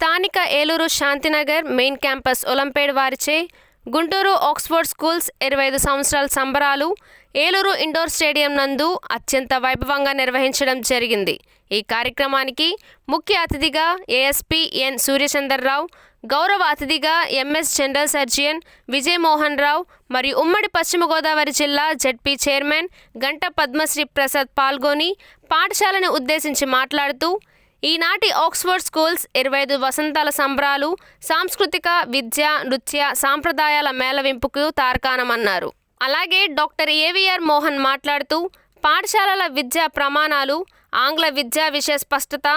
స్థానిక Eluru Shantinagar main campus olympiad వారిచే Guntur Oxford schools ఇరవై ఐదు సంవత్సరాల సంబరాలు ఏలూరు ఇండోర్ స్టేడియం నందు అత్యంత వైభవంగా నిర్వహించడం జరిగింది. ఈ కార్యక్రమానికి ముఖ్య అతిథిగా ఏఎస్పీ ఎన్ సూర్యచంద్రరావు గౌరవ అతిథిగా MS general surgeon Vijay Mohan Rao మరియు ఉమ్మడి పశ్చిమ గోదావరి జిల్లా జడ్పీ చైర్మన్ గంట పద్మశ్రీ ప్రసాద్ పాల్గొని పాఠశాలను ఉద్దేశించి మాట్లాడుతూ ఈనాటి ఆక్స్ఫర్డ్ స్కూల్స్ ఇరవై ఐదు వసంతాల సంబరాలు సాంస్కృతిక విద్య నృత్య సాంప్రదాయాల మేళవింపుకు తార్కాణమన్నారు. అలాగే డాక్టర్ ఏవిఆర్ మోహన్ మాట్లాడుతూ పాఠశాలల విద్యా ప్రమాణాలు ఆంగ్ల విద్యా విషయ స్పష్టత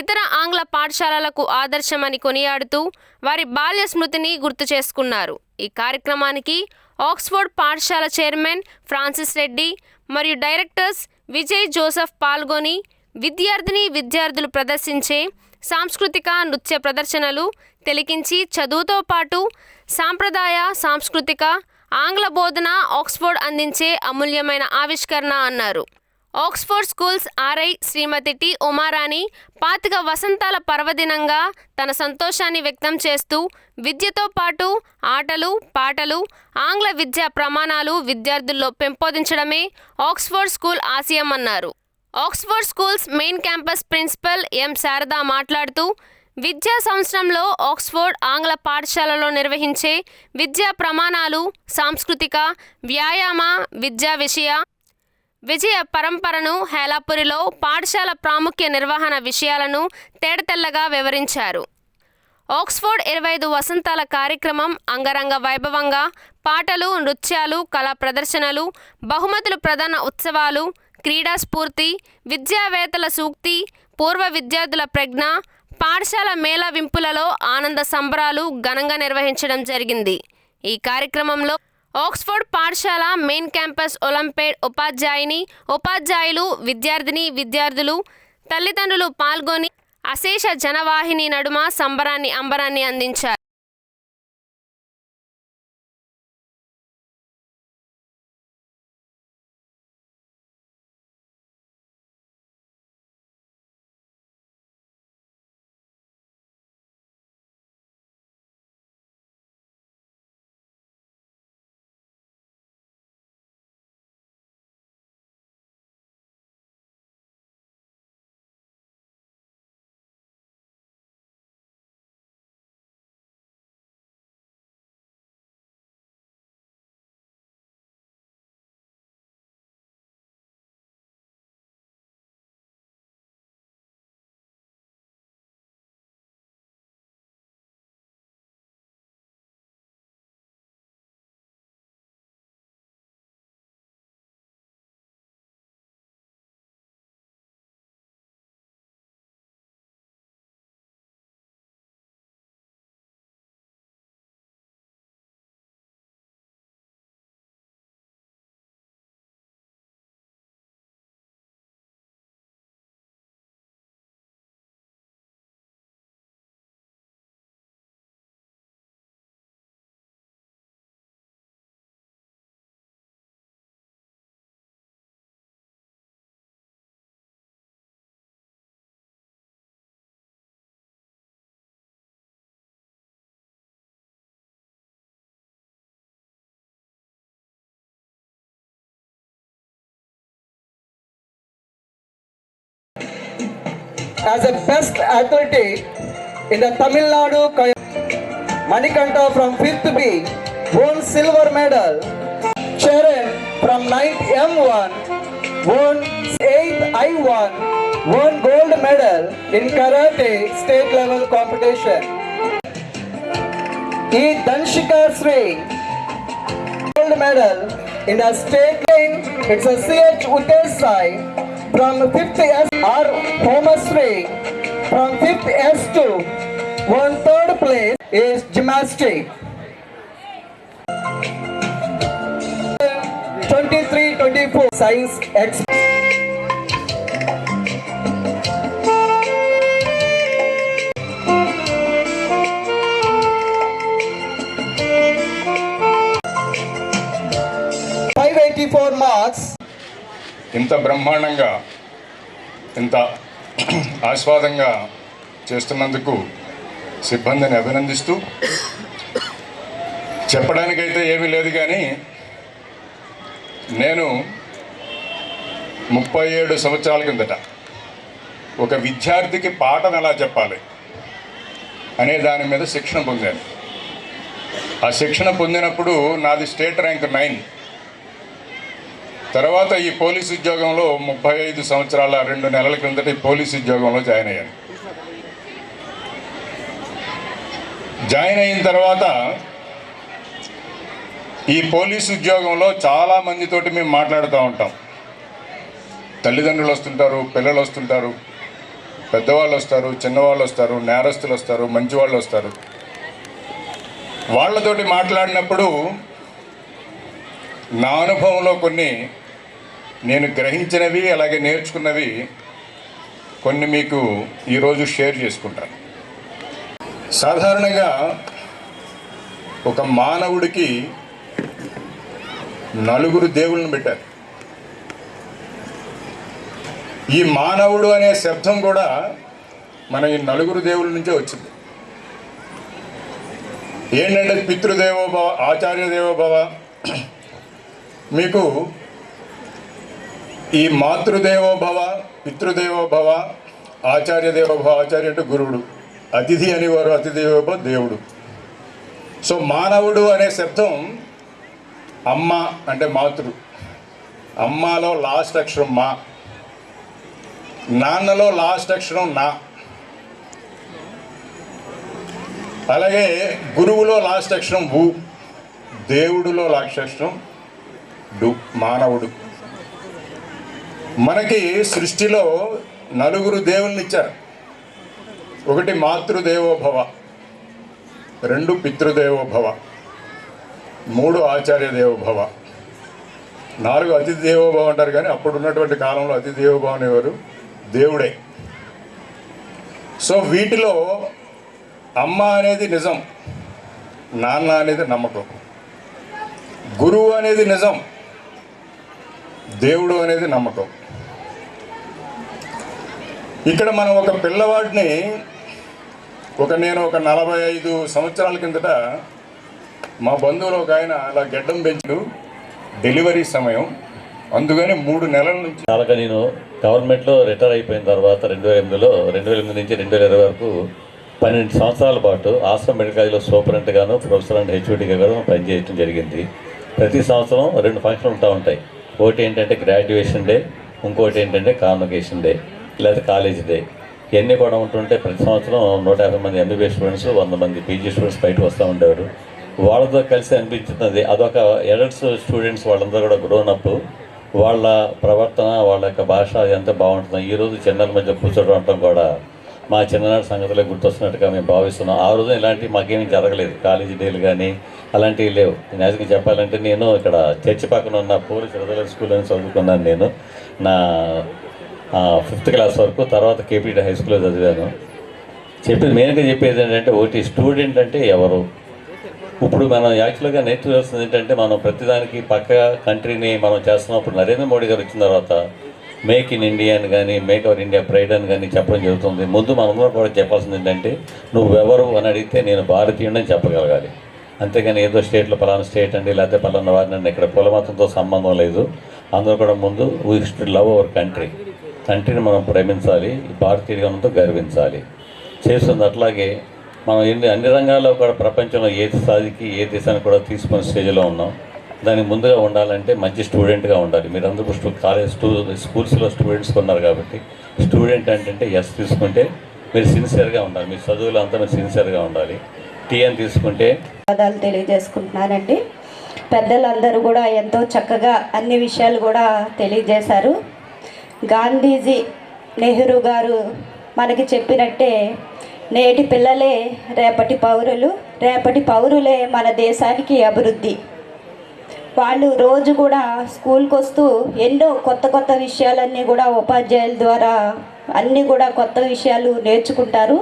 ఇతర ఆంగ్ల పాఠశాలలకు ఆదర్శమని కొనియాడుతూ వారి బాల్య స్మృతిని గుర్తు చేసుకున్నారు. ఈ కార్యక్రమానికి ఆక్స్ఫోర్డ్ పాఠశాల చైర్మన్ ఫ్రాన్సిస్ రెడ్డి మరియు డైరెక్టర్స్ విజయ్ జోసెఫ్ పాల్గొని విద్యార్థిని విద్యార్థులు ప్రదర్శించే సాంస్కృతిక నృత్య ప్రదర్శనలు తిలకించి చదువుతో పాటు సాంప్రదాయ సాంస్కృతిక ఆంగ్ల బోధన ఆక్స్ఫోర్డ్ అందించే అమూల్యమైన ఆవిష్కరణ అన్నారు. Oxford schools RI Shrimati T Umarani పాతిక వసంతాల పర్వదినంగా తన సంతోషాన్ని వ్యక్తం చేస్తూ విద్యతో పాటు ఆటలు పాటలు ఆంగ్ల విద్యా ప్రమాణాలు విద్యార్థుల్లో పెంపొందించడమే ఆక్స్ఫోర్డ్ స్కూల్ ఆశయం అన్నారు Oxford schools main campus principal M Sharada మాట్లాడుతూ విద్యా సంవత్సరంలో ఆక్స్ఫోర్డ్ ఆంగ్ల పాఠశాలలో నిర్వహించే విద్యా ప్రమాణాలు సాంస్కృతిక వ్యాయామ విద్యా విషయ విజయ పరంపరను హేలాపురిలో పాఠశాల ప్రాముఖ్య నిర్వహణ విషయాలను తేడతెల్లగా వివరించారు. ఆక్స్ఫోర్డ్ ఇరవై ఐదు వసంతాల కార్యక్రమం అంగరంగ వైభవంగా పాటలు నృత్యాలు కళా ప్రదర్శనలు బహుమతులు ప్రధాన ఉత్సవాలు క్రీడా స్ఫూర్తి విద్యావేత్తల సూక్తి పూర్వ విద్యార్థుల ప్రజ్ఞ పాఠశాల మేళవింపులలో ఆనంద సంబరాలు ఘనంగా నిర్వహించడం జరిగింది. ఈ కార్యక్రమంలో ఆక్స్ఫోర్డ్ పాఠశాల మెయిన్ క్యాంపస్ ఒలింపేడ్ ఉపాధ్యాయుని ఉపాధ్యాయులు విద్యార్థిని విద్యార్థులు తల్లిదండ్రులు పాల్గొని అశేష జనవాహిని నడుమ సంబరాన్ని అంబరాన్ని అందించారు. As a best athlete in the Tamil Nadu Manikanta from 5th B won silver medal. Sharon from 9th M1 won 8th I1 won gold medal in karate state level competition. E. Danshika Sri gold medal in a state line. It's a CH Utesh Sai from 50 S or homestry from 5th S to one third place is gymnastic. 23-24 science X. ఇంత బ్రహ్మాండంగా ఇంత ఆస్వాదంగా చేస్తున్నందుకు సిబ్బందిని అభినందిస్తూ చెప్పడానికైతే ఏమీ లేదు కానీ నేను ముప్పై ఏడు సంవత్సరాల కిందట ఒక విద్యార్థికి పాఠం ఎలా చెప్పాలి అనే దాని మీద శిక్షణ పొందాను. ఆ శిక్షణ పొందినప్పుడు నాది స్టేట్ ర్యాంక్ నైన్. తర్వాత ఈ పోలీస్ ఉద్యోగంలో ముప్పై ఐదు సంవత్సరాల రెండు నెలల క్రిందట పోలీసు పోలీస్ ఉద్యోగంలో జాయిన్ అయ్యాను. జాయిన్ అయిన తర్వాత ఈ పోలీస్ ఉద్యోగంలో చాలా మందితోటి మేము మాట్లాడుతూ ఉంటాం. తల్లిదండ్రులు వస్తుంటారు పిల్లలు వస్తుంటారు పెద్దవాళ్ళు వస్తారు చిన్నవాళ్ళు వస్తారు నేరస్తులు వస్తారు మంచివాళ్ళు వస్తారు. వాళ్ళతోటి మాట్లాడినప్పుడు నా అనుభవంలో కొన్ని నేను గ్రహించినవి అలాగే నేర్చుకున్నవి కొన్ని మీకు ఈరోజు షేర్ చేసుకుంటాను. సాధారణంగా ఒక మానవుడికి నలుగురు దేవుళ్ళని పెట్టారు. ఈ మానవుడు అనే శబ్దం కూడా మన ఈ నలుగురు దేవుళ్ళ నుంచే వచ్చింది. ఏంటంటే పితృదేవోభవ ఆచార్య దేవోభవ మీకు ఈ మాతృదేవోభవ పితృదేవోభవ ఆచార్య దేవోభవ ఆచార్య అంటే గురువుడు. అతిథి అనేవారు అతిథిదేవోభవ దేవుడు. సో మానవుడు అనే శబ్దం అమ్మ అంటే మాతృ. అమ్మలో లాస్ట్ అక్షరం మా. నాన్నలో లాస్ట్ అక్షరం నా. అలాగే గురువులో లాస్ట్ అక్షరం ఊ దేవుడిలో లాస్ట్ అక్షరం డు మానవుడు. మనకి సృష్టిలో నలుగురు దేవుల్ని ఇచ్చారు. ఒకటి మాతృదేవోభవ రెండు పితృదేవోభవ మూడు ఆచార్య దేవోభవ నాలుగు అతిథి దేవోభవ అంటారు కానీ అప్పుడు ఉన్నటువంటి కాలంలో అతిథి దేవోభవ అనేవారు దేవుడే. సో వీటిలో అమ్మ అనేది నిజం నాన్న అనేది నమ్మకం గురువు అనేది నిజం దేవుడు అనేది నమ్మకం. ఇక్కడ మనం ఒక పిల్లవాడిని ఒక నేను ఒక నలభై ఐదు సంవత్సరాల కిందట మా బంధువులు ఒక ఆయన అలా గెడ్డం పెంచు డెలివరీ సమయం. అందుకని మూడు నెలల నుంచి అలాగ నేను గవర్నమెంట్లో రిటైర్ అయిపోయిన తర్వాత రెండు వేల ఎనిమిదిలో రెండు వేల ఎనిమిది నుంచి రెండు వేల ఇరవై వరకు పన్నెండు సంవత్సరాల పాటు ఆశ్రమ మెడికల్ కాలేజ్లో సూపరింటెంట్గాను ప్రొఫెసర్ అండ్ హెచ్ఓడిగా కూడా పనిచేయడం జరిగింది. ప్రతి సంవత్సరం రెండు ఫంక్షన్లు ఉంటా ఉంటాయి. ఒకటి ఏంటంటే గ్రాడ్యుయేషన్ డే ఇంకోటి ఏంటంటే కాన్వకేషన్ డే లేదా కాలేజ్ డే ఇవన్నీ కూడా ఉంటుంటే ప్రతి సంవత్సరం నూట యాభై మంది ఎంబీబీఎస్ స్టూడెంట్స్ వంద మంది పీజీ స్టూడెంట్స్ బయటకు వస్తూ ఉండేవారు. వాళ్ళతో కలిసి అనిపించుతుంది అదొక ఎడల్ట్స్ స్టూడెంట్స్ వాళ్ళందరూ కూడా గ్రోన్ అప్ వాళ్ళ ప్రవర్తన వాళ్ళ యొక్క భాష ఎంత బాగుంటుందో ఈరోజు చిన్నల మధ్య కూర్చోవడం ఉండటం కూడా మా చిన్ననాటి సంగతిలో గుర్తొస్తున్నట్టుగా మేము భావిస్తున్నాం. ఆ రోజు ఇలాంటివి మాకేమీ జరగలేదు. కాలేజీ డేలు కానీ అలాంటివి లేవు. నిజంగా చెప్పాలంటే నేను ఇక్కడ చర్చి పక్కన ఉన్న పోలీస్ రెగ్యులర్ స్కూల్ అని చదువుకున్నాను నేను. నా ఫిఫ్త్ క్లాస్ వరకు తర్వాత కేపీటీ హై స్కూల్లో చదివాను. చెప్పేది మెయిన్గా చెప్పేది ఏంటంటే ఒకటి స్టూడెంట్ అంటే ఎవరు? ఇప్పుడు మనం యాక్చువల్గా నేర్చుకోవాల్సింది ఏంటంటే మనం ప్రతిదానికి పక్క కంట్రీని మనం చేస్తున్నప్పుడు నరేంద్ర మోడీ గారు వచ్చిన తర్వాత మేక్ ఇన్ ఇండియా అని కానీ మేక్ అవర్ ఇండియా ప్రైడ్ అని కానీ చెప్పడం జరుగుతుంది. ముందు మనందరం కూడా చెప్పాల్సింది ఏంటంటే నువ్వెవరు అని అడిగితే నేను భారతీయుడని చెప్పగలగాలి. అంతేగాని ఏదో స్టేట్లో పలానా స్టేట్ అండి లేకపోతే పలానా వారిని అండి ఇక్కడ కులమతంతో సంబంధం లేదు. అందరూ కూడా ముందు we should love our country కంట్రీని మనం ప్రేమించాలి భారతీయుడిగా మనతో గర్వించాలి. చేస్తుంది అట్లాగే మనం ఎన్ని అన్ని రంగాల్లో కూడా ప్రపంచంలో ఏ సాధికి ఏ దేశానికి కూడా తీసుకునే స్టేజ్లో ఉన్నాం. దానికి ముందుగా ఉండాలంటే మంచి స్టూడెంట్గా ఉండాలి. మీరందరూ స్టూ కాలేజ్ స్టూ స్కూల్స్లో స్టూడెంట్స్ ఉన్నారు కాబట్టి స్టూడెంట్ అంటే ఎస్ తీసుకుంటే మీరు సిన్సియర్గా ఉండాలి. మీ చదువులో అంతా మీరు సిన్సియర్గా ఉండాలి. టీ అని తీసుకుంటే ధన్యవాదాలు తెలియజేసుకుంటున్నానండి. పెద్దలందరూ కూడా ఎంతో చక్కగా అన్ని విషయాలు కూడా తెలియజేశారు. గాంధీజీ నెహ్రూ గారు మనకి చెప్పినట్టే నేటి పిల్లలే రేపటి పౌరులు రేపటి పౌరులే మన దేశానికి అభివృద్ధి. వాళ్ళు రోజు కూడా స్కూల్కి వస్తూ ఎన్నో కొత్త కొత్త విషయాలన్నీ కూడా ఉపాధ్యాయుల ద్వారా అన్నీ కూడా కొత్త విషయాలు నేర్చుకుంటారు.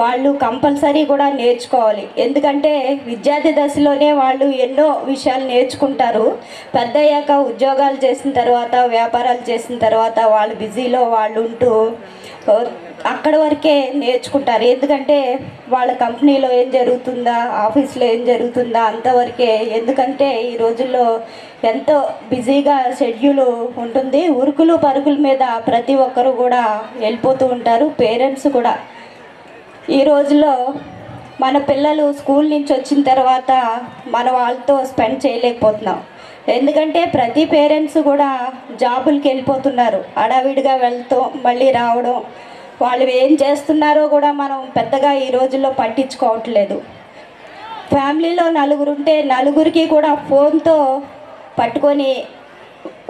వాళ్ళు కంపల్సరీ కూడా నేర్చుకోవాలి. ఎందుకంటే విద్యార్థి దశలోనే వాళ్ళు ఎన్నో విషయాలు నేర్చుకుంటారు. పెద్ద అయ్యాక ఉద్యోగాలు చేసిన తర్వాత వ్యాపారాలు చేసిన తర్వాత వాళ్ళు బిజీలో వాళ్ళు ఉంటూ అక్కడ వరకే నేర్చుకుంటారు. ఎందుకంటే వాళ్ళ కంపెనీలో ఏం జరుగుతుందా ఆఫీస్లో ఏం జరుగుతుందా అంతవరకే ఎందుకంటే ఈ రోజుల్లో ఎంతో బిజీగా షెడ్యూల్ ఉంటుంది. ఉరుకులు పరుగుల మీద ప్రతి ఒక్కరు కూడా వెళ్ళిపోతూ ఉంటారు పేరెంట్స్ కూడా. ఈ రోజుల్లో మన పిల్లలు స్కూల్ నుంచి వచ్చిన తర్వాత మన వాళ్ళతో స్పెండ్ చేయలేకపోతున్నాం. ఎందుకంటే ప్రతి పేరెంట్స్ కూడా జాబులకి వెళ్ళిపోతున్నారు. అడావిడిగా వెళ్తూ మళ్ళీ రావడం వాళ్ళు ఏం చేస్తున్నారో కూడా మనం పెద్దగా ఈ రోజుల్లో పట్టించుకోవట్లేదు. ఫ్యామిలీలో నలుగురు ఉంటే నలుగురికి కూడా ఫోన్తో పట్టుకొని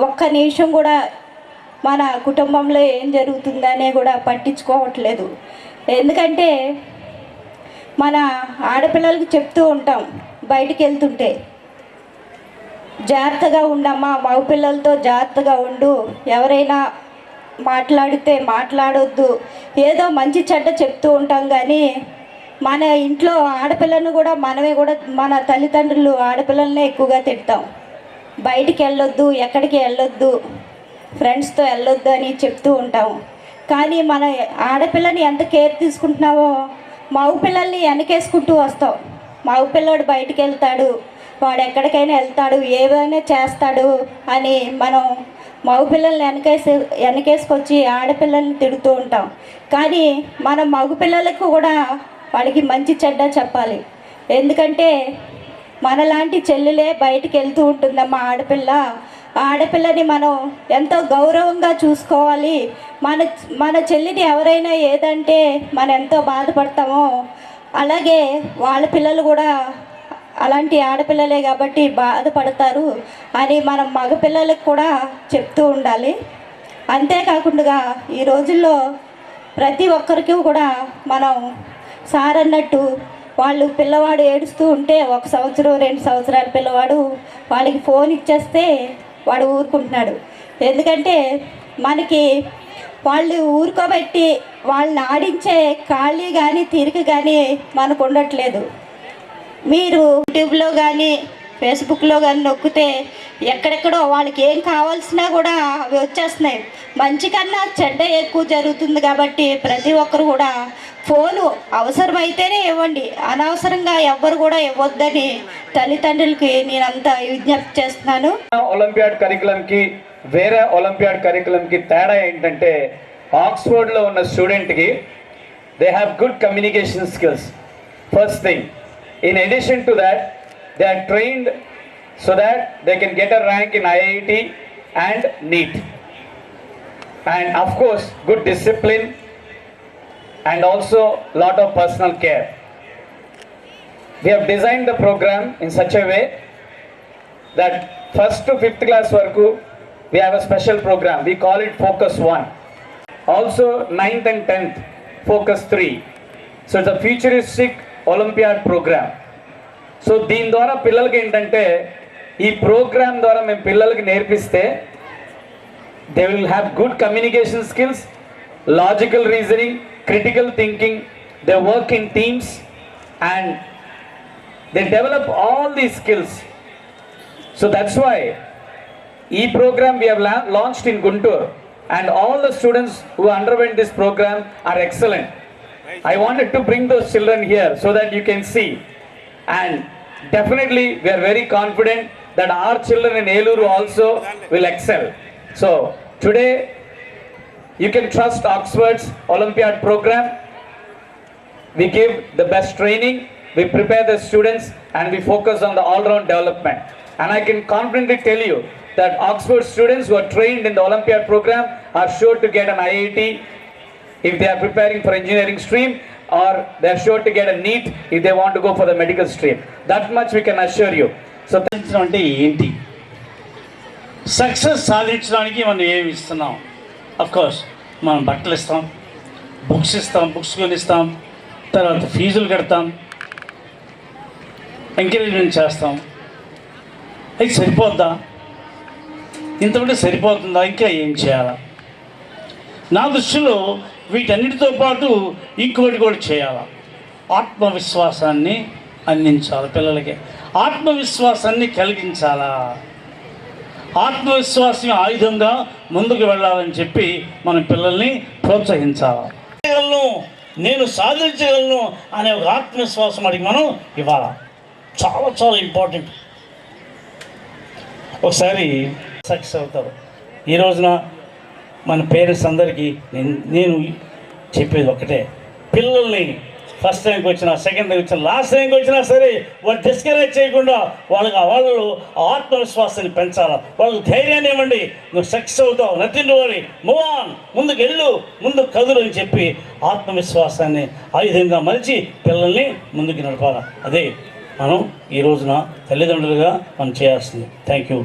ఒక్క నిమిషం కూడా మన కుటుంబంలో ఏం జరుగుతుందనే కూడా పట్టించుకోవట్లేదు. ఎందుకంటే మన ఆడపిల్లలకి చెప్తూ ఉంటాం బయటికి వెళ్తుంటే జాగ్రత్తగా ఉండమ్మా మగపిల్లలతో జాగ్రత్తగా ఉండు ఎవరైనా మాట్లాడితే మాట్లాడొద్దు. ఏదో మంచి చెడ్డ చెప్తూ ఉంటాం కానీ మన ఇంట్లో ఆడపిల్లను కూడా మనమే కూడా మన తల్లిదండ్రులు ఆడపిల్లలనే ఎక్కువగా తిడతాం. బయటికి వెళ్ళొద్దు ఎక్కడికి వెళ్ళొద్దు ఫ్రెండ్స్తో వెళ్ళొద్దు అని చెప్తూ ఉంటాం. కానీ మన ఆడపిల్లని ఎంత కేర్ తీసుకుంటున్నామో మగ పిల్లల్ని వెనకేసుకుంటూ వస్తాం. మగ పిల్లోడు బయటికి వెళ్తాడు వాడు ఎక్కడికైనా వెళ్తాడు ఏవైనా చేస్తాడు అని మనం మగపిల్లల్ని వెనకేసి వెనకేసుకొచ్చి ఆడపిల్లల్ని తిడుతూ ఉంటాం. కానీ మన మగపిల్లలకు కూడా వాడికి మంచి చెడ్డ చెప్పాలి. ఎందుకంటే మనలాంటి చెల్లెలే బయటికి వెళ్తూ ఉంటుందమ్మా ఆడపిల్ల. ఆడపిల్లని మనం ఎంతో గౌరవంగా చూసుకోవాలి. మన మన చెల్లిని ఎవరైనా ఏదంటే మనం ఎంతో బాధపడతామో అలాగే వాళ్ళ పిల్లలు కూడా అలాంటి ఆడపిల్లలే కాబట్టి బాధపడతారు అని మనం మగపిల్లలకు కూడా చెప్తూ ఉండాలి. అంతేకాకుండా ఈ రోజుల్లో ప్రతి ఒక్కరికి కూడా మనం సార్ అన్నట్టు వాళ్ళు పిల్లవాడు ఏడుస్తూ ఉంటే ఒక సంవత్సరం రెండు సంవత్సరాల పిల్లవాడు వాళ్ళకి ఫోన్ ఇచ్చేస్తే వాడు ఊరుకుంటున్నాడు. ఎందుకంటే మనకి వాళ్ళు ఊరుకోబెట్టి వాళ్ళని ఆడించే ఖాళీ కానీ తిరిగి కానీ మనకు ఉండట్లేదు. మీరు యూట్యూబ్లో కానీ ఫేస్బుక్లో కానీ నొక్కితే ఎక్కడెక్కడో వాళ్ళకి ఏం కావాల్సినా కూడా అవి వచ్చేస్తున్నాయి. మంచి కన్నా చెడ్డ ఎక్కువ జరుగుతుంది కాబట్టి ప్రతి ఒక్కరు కూడా ఫోను అవసరమైతేనే ఇవ్వండి. అనవసరంగా ఎవ్వరు కూడా ఇవ్వద్దని తల్లిదండ్రులకి నేనంతా విజ్ఞప్తి చేస్తున్నాను. ఒలింపియాడ్ కరికులంకి వేరే ఒలింపియాడ్ కరికులంకి తేడా ఏంటంటే ఆక్స్ఫోర్డ్లో ఉన్న స్టూడెంట్కి they have good communication skills first thing In addition to that, they are trained so that they can get a rank in IIT and NEET. And of course, good discipline and also lot of personal care. We have designed the program in such a way that first to fifth class varku we have a special program. We call it Focus 1. Also, ninth and 10th, Focus 3. So it's a futuristic olympiad programme so దీని ద్వారా పిల్లలకి ఏంటంటే ఈ programme ద్వారా మేము పిల్లలకి నేర్పిస్తే they will have good communication skills logical reasoning critical thinking they work in teams and they develop all the skills so that's why ఈ programme we have launched in Guntur and all the students who underwent this programme are excellent i wanted to bring those children here so that you can see. And definitely we are very confident that our children in eluru also will excel. So today you can trust oxford's olympiad program. We give the best training, we prepare the students, and we focus on the all-round development. And I can confidently tell you that Oxford students who are trained in the Olympiad program are sure to get an IIT if they are preparing for engineering stream, or they are sure to get a NEET if they want to go for the medical stream. That much we can assure you. So సాధించడం అంటే ఏంటి success సాధించడానికి మనం ఏమి ఇస్తున్నాం course మనం బట్టలు ఇస్తాం బుక్స్ ఇస్తాం బుక్స్ కొనిస్తాం తర్వాత ఫీజులు కడతాం ఎంకరేజ్మెంట్ చేస్తాం అది సరిపోద్దా ఇంతకంటే సరిపోతుందా ఇంకా ఏం చేయాలా నా దృష్టిలో వీటన్నిటితో పాటు ఇంకొకటి కూడా చేయాలి? ఆత్మవిశ్వాసాన్ని అందించాలి పిల్లలకి. ఆత్మవిశ్వాసాన్ని కలిగించాలా? ఆత్మవిశ్వాసం ఆయుధంగా ముందుకు వెళ్ళాలని చెప్పి మన పిల్లల్ని ప్రోత్సహించాలి? నేను సాధించగలను అనే ఒక ఆత్మవిశ్వాసం అడిగి మనం ఇవ్వాల? చాలా చాలా ఇంపార్టెంట్. ఒకసారి సక్సెస్ అవుతారు. ఈ రోజున మన పేరెంట్స్ అందరికీ నేను చెప్పేది ఒకటే. పిల్లల్ని ఫస్ట్ ర్యాంక్ వచ్చినా సెకండ్ ర్యాంక్ వచ్చినా లాస్ట్ ర్యాంక్ వచ్చినా సరే వాళ్ళు డిస్కరేజ్ చేయకుండా వాళ్ళకి ఆ వాళ్ళు ఆ ఆత్మవిశ్వాసాన్ని పెంచాలి. వాళ్ళకి ధైర్యాన్ని ఇవ్వండి. నువ్వు సక్సెస్ అవుతావు. నథింగ్ వరి మూవ్ ఆన్ ముందుకు వెళ్ళు. ముందు కదులు అని చెప్పి ఆత్మవిశ్వాసాన్ని ఆయుధంగా మలిచి పిల్లల్ని ముందుకు నడపాలి. అదే మనం ఈ రోజున తల్లిదండ్రులుగా మనం చేయాల్సింది. థ్యాంక్ యూ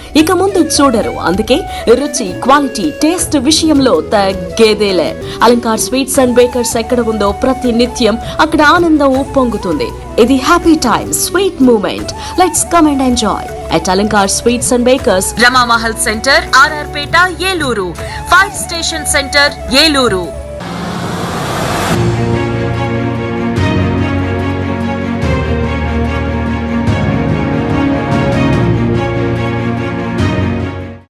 ఇక ముందు చూడరు. అందుకే రుచి క్వాలిటీ టేస్ట్ విషయంలో తగ్గేదేలే. అలంకార్ స్వీట్స్ అండ్ బేకర్స్ ఎక్కడ ఉందో ప్రతి నిత్యం అక్కడ ఆనందం ఉప్పొంగుతుంది ఇది happy time sweet moment. Let's come and enjoy. at Alankar Sweets and Bakers, Rama Mahal Center, RR Peta, Yeluru, Fire Station Center, Yeluru.